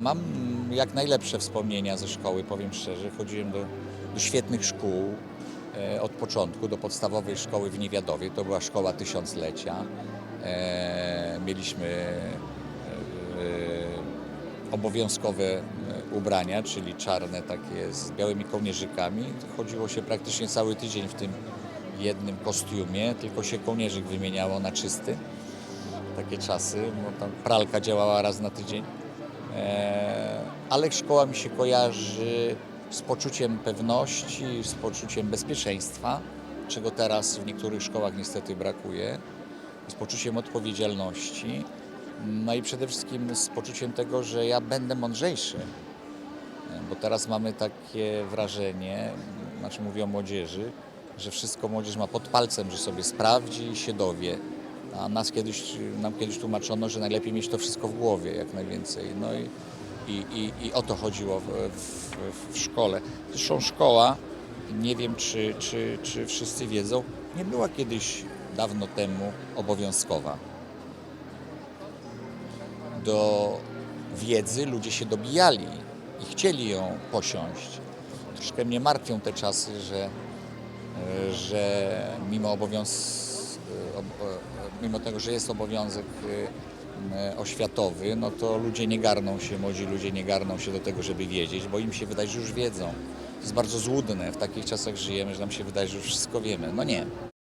Mam jak najlepsze wspomnienia ze szkoły, powiem szczerze. Chodziłem do, do świetnych szkół e, od początku, do podstawowej szkoły w Niewiadowie. To była szkoła tysiąclecia. E, mieliśmy e, obowiązkowe e, ubrania, czyli czarne takie z białymi kołnierzykami. Chodziło się praktycznie cały tydzień w tym jednym kostiumie, tylko się kołnierzyk wymieniało na czysty. Takie czasy, bo tam pralka działała raz na tydzień. E, ale szkoła mi się kojarzy z poczuciem pewności, z poczuciem bezpieczeństwa, czego teraz w niektórych szkołach niestety brakuje, z poczuciem odpowiedzialności, no i przede wszystkim z poczuciem tego, że ja będę mądrzejszy. Bo teraz mamy takie wrażenie, znaczy mówię o młodzieży, że wszystko młodzież ma pod palcem, że sobie sprawdzi i się dowie. A nas kiedyś, nam kiedyś tłumaczono, że najlepiej mieć to wszystko w głowie, jak najwięcej. No i, i, i, i o to chodziło w, w, w szkole. Zresztą szkoła, nie wiem czy, czy, czy wszyscy wiedzą, nie była kiedyś dawno temu obowiązkowa. Do wiedzy ludzie się dobijali i chcieli ją posiąść. Troszkę mnie martwią te czasy, że, że mimo obowiązku mimo tego, że jest obowiązek y, oświatowy, no to ludzie nie garną się, młodzi ludzie nie garną się do tego, żeby wiedzieć, bo im się wydaje, że już wiedzą. To jest bardzo złudne. W takich czasach żyjemy, że nam się wydaje, że już wszystko wiemy. No nie.